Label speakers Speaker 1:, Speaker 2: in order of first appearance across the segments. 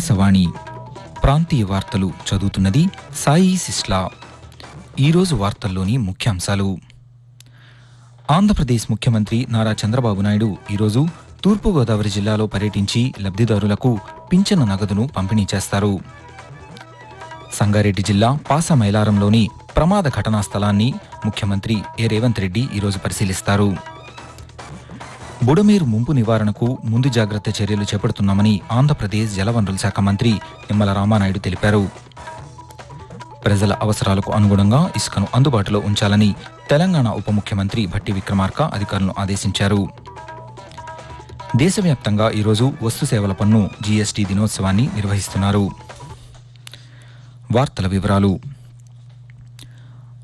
Speaker 1: ఆకాశవాణి ప్రాంతీయ వార్తలు చదువుతున్నది సాయి సిస్లా. ఈరోజు వార్తల్లోని ముఖ్యాంశాలు. ఆంధ్రప్రదేశ్ ముఖ్యమంత్రి నారా చంద్రబాబు నాయుడు ఈరోజు తూర్పుగోదావరి జిల్లాలో పర్యటించి లబ్ధిదారులకు పింఛను నగదును పంపిణీ చేస్తారు. సంగారెడ్డి జిల్లా పాసమైలారంలోని ప్రమాద ఘటనా స్థలాన్ని ముఖ్యమంత్రి ఏ రేవంత్ రెడ్డి ఈరోజు పరిశీలిస్తారు. బుడమేరు ముంపు నివారణకు ముందు జాగ్రత్త చర్యలు చేపడుతున్నామని ఆంధ్రప్రదేశ్ జలవనరుల శాఖ మంత్రి నిమ్మల రామానాయుడు తెలిపారు. ప్రజల అవసరాలకు అనుగుణంగా ఇసుకను అందుబాటులో ఉంచాలని తెలంగాణ ఉప ముఖ్యమంత్రి భట్టి విక్రమార్క అధికారులను ఆదేశించారు. దేశవ్యాప్తంగా ఈరోజు వస్తుసేవల పన్ను జీఎస్టీ దినోత్సవాన్ని నిర్వహిస్తున్నారు. వార్తల వివరాలు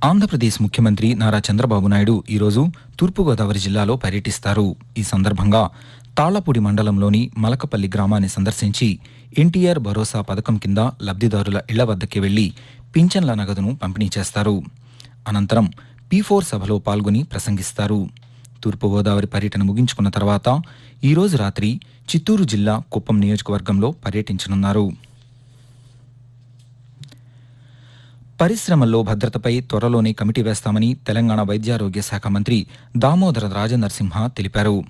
Speaker 1: ఆంధ్రప్రదేశ్ ముఖ్యమంత్రి నారా చంద్రబాబు నాయుడు ఈరోజు తూర్పుగోదావరి జిల్లాలో పర్యటిస్తారు. ఈ సందర్భంగా తాళ్ళపూడి మండలంలోని మలకపల్లి గ్రామాన్ని సందర్శించి ఎన్టీఆర్ భరోసా పథకం కింద లబ్ధిదారుల ఇళ్ళ వద్దకి వెళ్ళి పింఛన్ల నగదును పంపిణీ చేస్తారు. అనంతరం పీ ఫోర్ సభలో పాల్గొని ప్రసంగిస్తారు. తూర్పుగోదావరి పర్యటన ముగించుకున్న తర్వాత ఈరోజు రాత్రి చిత్తూరు జిల్లా కుప్పం నియోజకవర్గంలో పర్యటించనున్నారు. పరిశ్రమల్లో భద్రతపై త్వరలోనే కమిటీ వేస్తామని తెలంగాణ వైద్యారోగ్య శాఖ మంత్రి దామోదర రాజనరసింహ తెలిపారు.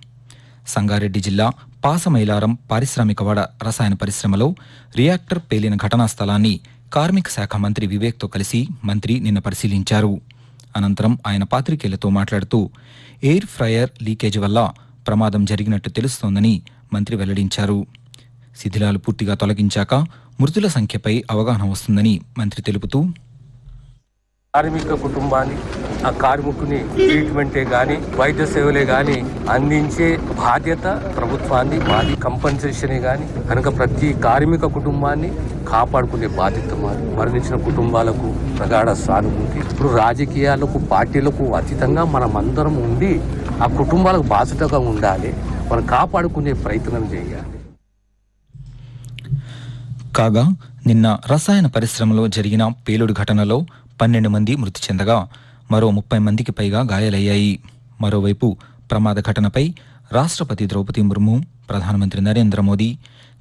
Speaker 1: సంగారెడ్డి జిల్లా పాసమైలారం పారిశ్రామికవాడ రసాయన పరిశ్రమలో రియాక్టర్ పేలిన ఘటనా స్థలాన్ని కార్మిక శాఖ మంత్రి వివేక్తో కలిసి మంత్రి నిన్న పరిశీలించారు. అనంతరం ఆయన పాత్రికేయులతో మాట్లాడుతూ ఎయిర్ ఫ్రయర్ లీకేజ్ వల్ల ప్రమాదం జరిగినట్టు తెలుస్తోందని మంత్రి వెల్లడించారు. శిథిలాలు పూర్తిగా తొలగించాక మృతుల సంఖ్యపై అవగాహన వస్తుందని మంత్రి తెలుపుతూ
Speaker 2: కార్మిక కుటుంబాన్ని ఆ కార్మికుని ట్రీట్మెంటే గాని వైద్య సేవలే గాని అందించే బాధ్యత ప్రభుత్వాన్ని మాది కంపన్సేషనే గాని కనుక ప్రతి కార్మిక కుటుంబాన్ని కాపాడుకునే బాధ్యత మాది. మరణించిన కుటుంబాలకు ప్రగాఢ సానుభూతి. ఇప్పుడు రాజకీయాలకు పార్టీలకు అతీతంగా మనమందరం ఉండి ఆ కుటుంబాలకు బాధ్యతగా ఉండాలి. మనం కాపాడుకునే ప్రయత్నం చేయాలి.
Speaker 1: కాగా నిన్న రసాయన పరిశ్రమలో జరిగిన పేలుడు ఘటనలో పన్నెండు మంది మృతి చెందగా మరో ముప్పై మందికి పైగా గాయాలయ్యాయి. మరోవైపు ప్రమాద ఘటనపై రాష్ట్రపతి ద్రౌపది ముర్ము ప్రధానమంత్రి నరేంద్ర మోదీ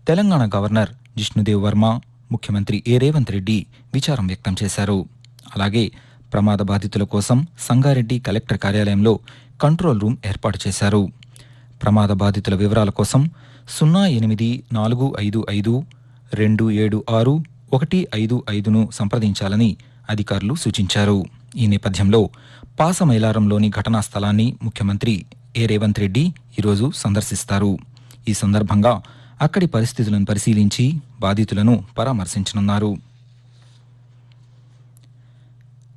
Speaker 1: తెలంగాణ గవర్నర్ జిష్ణుదేవ్ వర్మ ముఖ్యమంత్రి ఏ రేవంత్ రెడ్డి విచారం వ్యక్తం చేశారు. అలాగే ప్రమాద బాధితుల కోసం సంగారెడ్డి కలెక్టర్ కార్యాలయంలో కంట్రోల్ రూమ్ ఏర్పాటు చేశారు. ప్రమాద బాధితుల వివరాల కోసం సున్నా ఎనిమిది నాలుగు ఐదు ఐదు రెండు ఏడు ఆరు ఒకటి ఐదు ఐదును సంప్రదించాలని అధికారులు సూచించారు. ఈ నేపథ్యంలో పాసమైలారంలోని ఘటనా స్థలాన్ని ముఖ్యమంత్రి ఏ. రేవంత్ రెడ్డి ఈరోజు సందర్శిస్తారు. ఈ సందర్భంగా అక్కడి పరిస్థితులను పరిశీలించి బాధితులను పరామర్శించనున్నారు.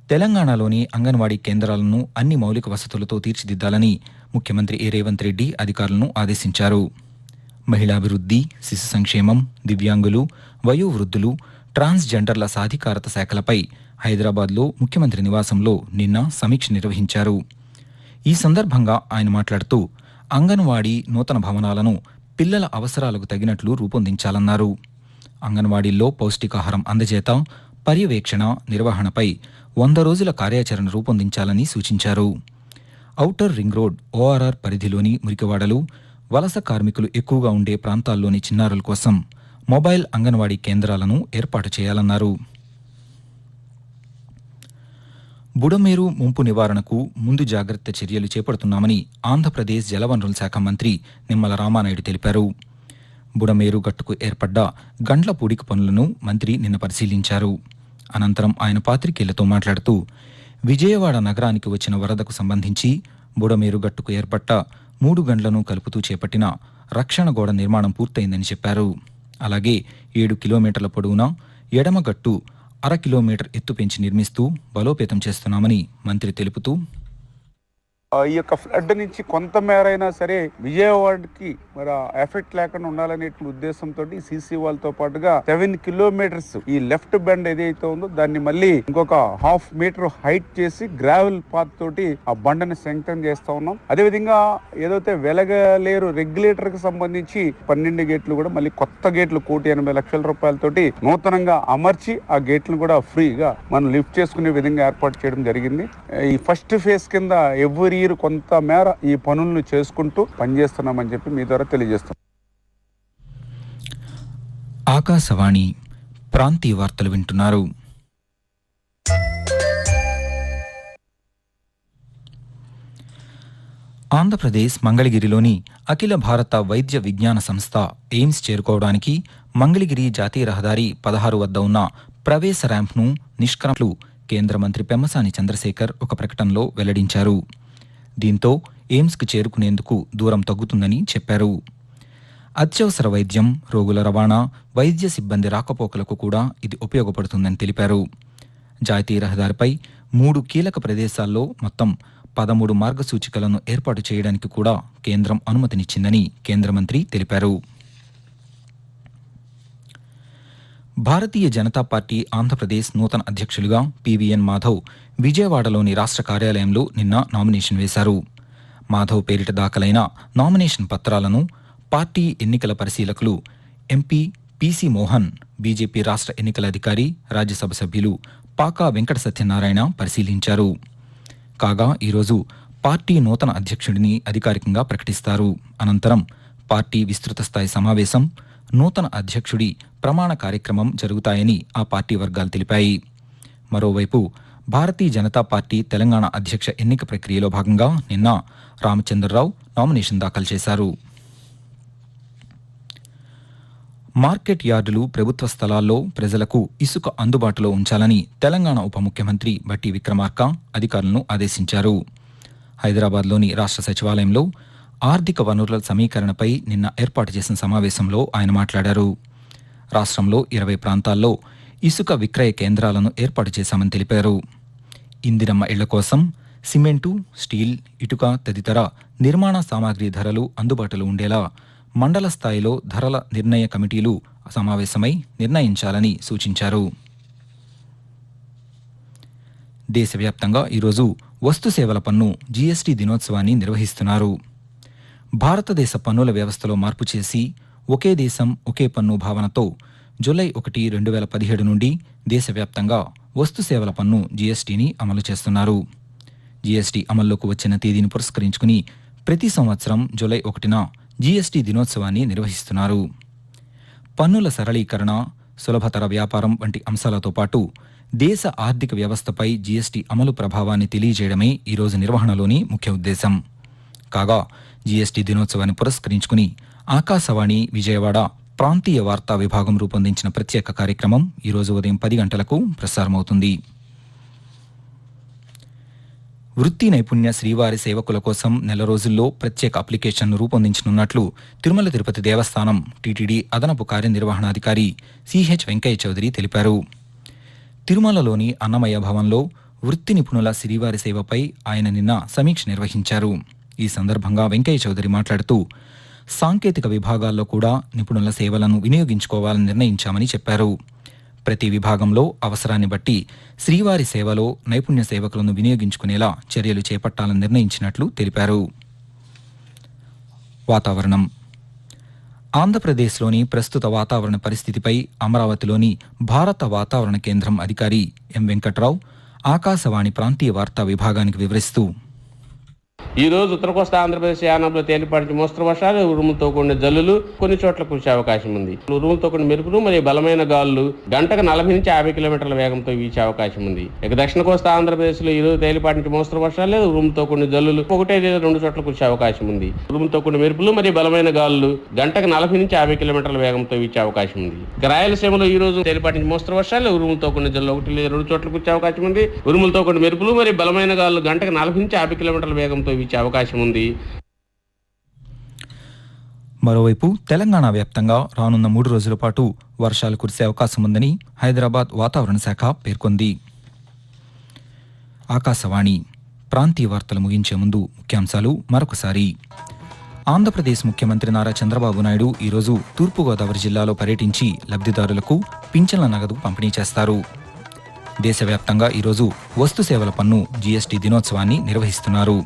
Speaker 1: తెలంగాణలోని అంగన్వాడీ కేంద్రాలను అన్ని మౌలిక వసతులతో తీర్చిదిద్దాలని ముఖ్యమంత్రి ఏ. రేవంత్ రెడ్డి అధికారులను ఆదేశించారు. మహిళాభివృద్ధి శిశు సంక్షేమం దివ్యాంగులు వయోవృద్ధులు ట్రాన్స్జెండర్ల సాధికారత శాఖలపై హైదరాబాద్లో ముఖ్యమంత్రి నివాసంలో నిన్న సమీక్ష నిర్వహించారు. ఈ సందర్భంగా ఆయన మాట్లాడుతూ అంగన్వాడీ నూతన భవనాలను పిల్లల అవసరాలకు తగినట్లు రూపొందించాలన్నారు. అంగన్వాడీల్లో పౌష్టికాహారం అందజేత పర్యవేక్షణ నిర్వహణపై వంద రోజుల కార్యాచరణ రూపొందించాలని సూచించారు. ఔటర్ రింగ్ రోడ్ ఓఆర్ఆర్ పరిధిలోని మురికివాడలు వలస కార్మికులు ఎక్కువగా ఉండే ప్రాంతాల్లోని చిన్నారుల కోసం మొబైల్ అంగన్వాడీ కేంద్రాలను ఏర్పాటు చేయాలన్నారు. బుడమేరు ముంపు నివారణకు ముందు జాగ్రత్త చర్యలు చేపడుతున్నామని ఆంధ్రప్రదేశ్ జలవనరుల శాఖ మంత్రి నిమ్మల రామానాయుడు తెలిపారు. బుడమేరు గట్టుకు ఏర్పడ్డ గండ్ల పూడిక పనులను మంత్రి నిన్న పరిశీలించారు. అనంతరం ఆయన పాత్రికేయులతో మాట్లాడుతూ విజయవాడ నగరానికి వచ్చిన వరదకు సంబంధించి బుడమేరు గట్టుకు ఏర్పడ్డ మూడు గండ్లను కలుపుతూ చేపట్టిన రక్షణ గోడ నిర్మాణం పూర్తయిందని చెప్పారు. అలాగే ఏడు కిలోమీటర్ల పొడవున ఎడమగట్టు అర కిలోమీటర్ ఎత్తు పెంచి నిర్మిస్తూ బలోపేతం చేస్తున్నామని మంత్రి తెలుపుతూ
Speaker 3: ఈ యొక్క ఫ్లడ్ నుంచి కొంత మేరైనా సరే విజయవాడకి మరి ఎఫెక్ట్ లేకుండా ఉండాలనే ఉద్దేశంతో సీసీ వాళ్ళతో పాటుగా సెవెన్ కిలోమీటర్స్ ఈ లెఫ్ట్ బెండ్ ఏదైతే ఉందో దాన్ని మళ్ళీ ఇంకొక హాఫ్ మీటర్ హైట్ చేసి గ్రావెల్ పాత్ తోటి ఆ బండని శంకరం చేస్తా ఉన్నాం. అదే విధంగా ఏదైతే వెలగలేరు రెగ్యులేటర్కి సంబంధించి పన్నెండు గేట్లు కూడా మళ్ళీ కొత్త గేట్లు కోటి ఎనభై లక్షల రూపాయలతోటి నూతనంగా అమర్చి ఆ గేట్లను కూడా ఫ్రీగా మనం లిఫ్ట్ చేసుకునే విధంగా ఏర్పాటు చేయడం జరిగింది. ఈ ఫస్ట్ ఫేజ్ కింద ఎవ్రీ మీరు కొంత మేర ఈ పనులను చేసుకుంటూ పనిచేస్తున్నామని చెప్పి మీ ద్వారా తెలియజేస్తాం
Speaker 1: ఆకాశవాణి ప్రాంతీయ వార్తలు వింటున్నారు. ఆంధ్రప్రదేశ్ మంగళగిరిలోని అఖిల భారత వైద్య విజ్ఞాన సంస్థ ఎయిమ్స్ చేరుకోవడానికి మంగళగిరి జాతీయ రహదారి పదహారు వద్ద ఉన్న ప్రవేశ ర్యాంప్ను నిష్క్రమలు కేంద్ర మంత్రి పెమ్మసాని చంద్రశేఖర్ ఒక ప్రకటనలో వెల్లడించారు. దీంతో ఎయిమ్స్కు చేరుకునేందుకు దూరం తగ్గుతుందని చెప్పారు. అత్యవసర వైద్యం రోగుల రవాణా వైద్య సిబ్బంది రాకపోకలకు కూడా ఇది ఉపయోగపడుతుందని తెలిపారు. జాతీయ రహదారిపై మూడు కీలక ప్రదేశాల్లో మొత్తం పదమూడు మార్గసూచికలను ఏర్పాటు చేయడానికి కూడా కేంద్రం అనుమతినిచ్చిందని కేంద్ర మంత్రి తెలిపారు. భారతీయ జనతా పార్టీ ఆంధ్రప్రదేశ్ నూతన అధ్యక్షులుగా పివిఎన్ మాధవ్ విజయవాడలోని రాష్ట్ర కార్యాలయంలో నిన్న నామినేషన్ వేశారు. మాధవ్ పేరిట దాఖలైన నామినేషన్ పత్రాలను పార్టీ ఎన్నికల పరిశీలకులు ఎంపీ పిసి మోహన్ బీజేపీ రాష్ట్ర ఎన్నికల అధికారి రాజ్యసభ సభ్యులు పాకా వెంకట సత్యనారాయణ పరిశీలించారు. కాగా ఈరోజు పార్టీ నూతన అధ్యక్షుడిని అధికారికంగా ప్రకటిస్తారు. అనంతరం పార్టీ విస్తృత స్థాయి సమావేశం నూతన అధ్యక్షుడి ప్రమాణ కార్యక్రమం జరుగుతాయని ఆ పార్టీ వర్గాలు తెలిపాయి. మరోవైపు భారతీయ జనతా పార్టీ తెలంగాణ అధ్యక్ష ఎన్నిక ప్రక్రియలో భాగంగా నిన్న రామచంద్రరావు నామినేషన్ దాఖలు చేశారు. మార్కెట్ యార్డులు ప్రభుత్వ స్థలాల్లో ప్రజలకు ఇసుక అందుబాటులో ఉంచాలని తెలంగాణ ఉప ముఖ్యమంత్రి బట్టి విక్రమార్క అధికారులను ఆదేశించారు. హైదరాబాద్లోని రాష్ట్ర సచివాలయంలో ఆర్థిక వనరుల సమీకరణపై నిన్న ఏర్పాటు చేసిన సమావేశంలో ఆయన మాట్లాడారు. రాష్ట్రంలో ఇరవై ప్రాంతాల్లో ఇసుక విక్రయ కేంద్రాలను ఏర్పాటు చేశామని తెలిపారు. ఇందిరమ్మ ఇళ్ళ కోసం సిమెంటు స్టీల్ ఇటుక తదితర నిర్మాణ సామాగ్రి ధరలు అందుబాటులో ఉండేలా మండల స్థాయిలో ధరల నిర్ణయ కమిటీలు సమావేశమై నిర్ణయించాలని సూచించారు. దేశవ్యాప్తంగా ఈరోజు వస్తు సేవల పన్ను జీఎస్టీ దినోత్సవాన్ని నిర్వహిస్తున్నారు. భారతదేశ పన్నుల వ్యవస్థలో మార్పు చేసి ఒకే దేశం ఒకే పన్ను భావనతో జూలై ఒకటి రెండు వేల పదిహేడు నుండి దేశవ్యాప్తంగా వస్తు సేవల పన్ను జీఎస్టీని అమలు చేస్తున్నారు. జీఎస్టీ అమల్లోకి వచ్చిన తేదీని పురస్కరించుకుని ప్రతి సంవత్సరం జూలై ఒకటిన జీఎస్టీ దినోత్సవాన్ని నిర్వహిస్తున్నారు. పన్నుల సరళీకరణ సులభతర వ్యాపారం వంటి అంశాలతో పాటు దేశ ఆర్థిక వ్యవస్థపై జీఎస్టీ అమలు ప్రభావాన్ని తెలియజేయడమే ఈ రోజు నిర్వహణలోని ముఖ్య ఉద్దేశం. కాగా జీఎస్టీ దినోత్సవాన్ని పురస్కరించుకుని ఆకాశవాణి విజయవాడ ప్రాంతీయ వార్తా విభాగం రూపొందించిన ప్రత్యేక కార్యక్రమం ఈరోజు ఉదయం పది గంటలకు ప్రసారమవుతుంది. వృత్తి నైపుణ్య శ్రీవారి సేవకుల కోసం నెల రోజుల్లో ప్రత్యేక అప్లికేషన్ను రూపొందించనున్నట్లు తిరుమల తిరుపతి దేవస్థానం టీటీడీ అదనపు కార్యనిర్వహణాధికారి సిహెచ్ వెంకయ్య చౌదరి తెలిపారు. తిరుమలలోని అన్నమయ్య భవన్లో వృత్తి నిపుణుల శ్రీవారి సేవపై ఆయన నిన్న సమీక్ష నిర్వహించారు. ఈ సందర్భంగా వెంకయ్య చౌదరి మాట్లాడుతూ సాంకేతిక విభాగాల్లో కూడా నిపుణుల సేవలను వినియోగించుకోవాలని నిర్ణయించామని చెప్పారు. ప్రతి విభాగంలో అవసరాన్ని బట్టి శ్రీవారి సేవలో నైపుణ్య సేవకులను వినియోగించుకునేలా చర్యలు చేపట్టాలని నిర్ణయించినట్లు తెలిపారు. వాతావరణం. ఆంధ్రప్రదేశ్లోని ప్రస్తుత వాతావరణ పరిస్థితిపై అమరావతిలోని భారత వాతావరణ కేంద్రం అధికారి ఎం వెంకట్రావు ఆకాశవాణి ప్రాంతీయ వార్తా విభాగానికి వివరిస్తూ
Speaker 4: ఈ రోజు ఉత్తర కోస్తా ఆంధ్రప్రదేశ్ యానంలో తేలిపాటి మోస్తరు వర్షాలు ఉరుములతో కూడిన జల్లులు కొన్ని చోట్ల కురిసే అవకాశం ఉంది. ఉరుములతో కూడిన మెరుపులు మరియు బలమైన గాలులు గంటకు నలభై నుంచి యాభై కిలోమీటర్ల వేగంతో వీచే అవకాశం ఉంది. ఇక దక్షిణ కోస్తా ఆంధ్రప్రదేశ్లో ఈ రోజు తేలిపాటి నుంచి మోస్తరు వర్షాలు లేదు ఉరుములతో కూడిన జల్లులు ఒకటే లేదా రెండు చోట్ల కురిసే అవకాశం ఉంది. ఉరుములతో కూడిన మెరుపులు మరియు బలమైన గాలులు గంటకు నలభై నుంచి యాభై కిలోమీటర్ల వేగంతో వీచే అవకాశం ఉంది. ఇక రాయలసీమలో ఈ రోజు తేలిపాటి నుంచి మోస్తరు వర్షాలు ఉరుములతో కూడిన జల్లు ఒకటి లేదా రెండు చోట్ల కురిసే అవకాశం ఉంది. ఉరుములతో కూడిన మెరుపులు మరియు బలమైన గాలులు గంటకు నలభై నుంచి యాభై కిలోమీటర్ల వేగంతో వీచే అవకాశం ఉంది.
Speaker 1: మరోవైపు తెలంగాణ వ్యాప్తంగా రానున్న మూడు రోజుల పాటు వర్షాలు కురిసే అవకాశం ఉందని హైదరాబాద్ వాతావరణ శాఖ పేర్కొంది. ఆకాశవాణి ప్రాంతీయ వార్తలు ముగించే ముందు ముఖ్యాంశాలు మరొకసారి. ఆంధ్రప్రదేశ్ ముఖ్యమంత్రి నారా చంద్రబాబు నాయుడు ఈరోజు తూర్పుగోదావరి జిల్లాలో పర్యటించి లబ్ధిదారులకు పింఛన్ల నగదు పంపిణీ చేస్తారు. దేశవ్యాప్తంగా ఈరోజు వస్తు సేవల పన్ను జీఎస్టీ దినోత్సవాన్ని నిర్వహిస్తున్నారు.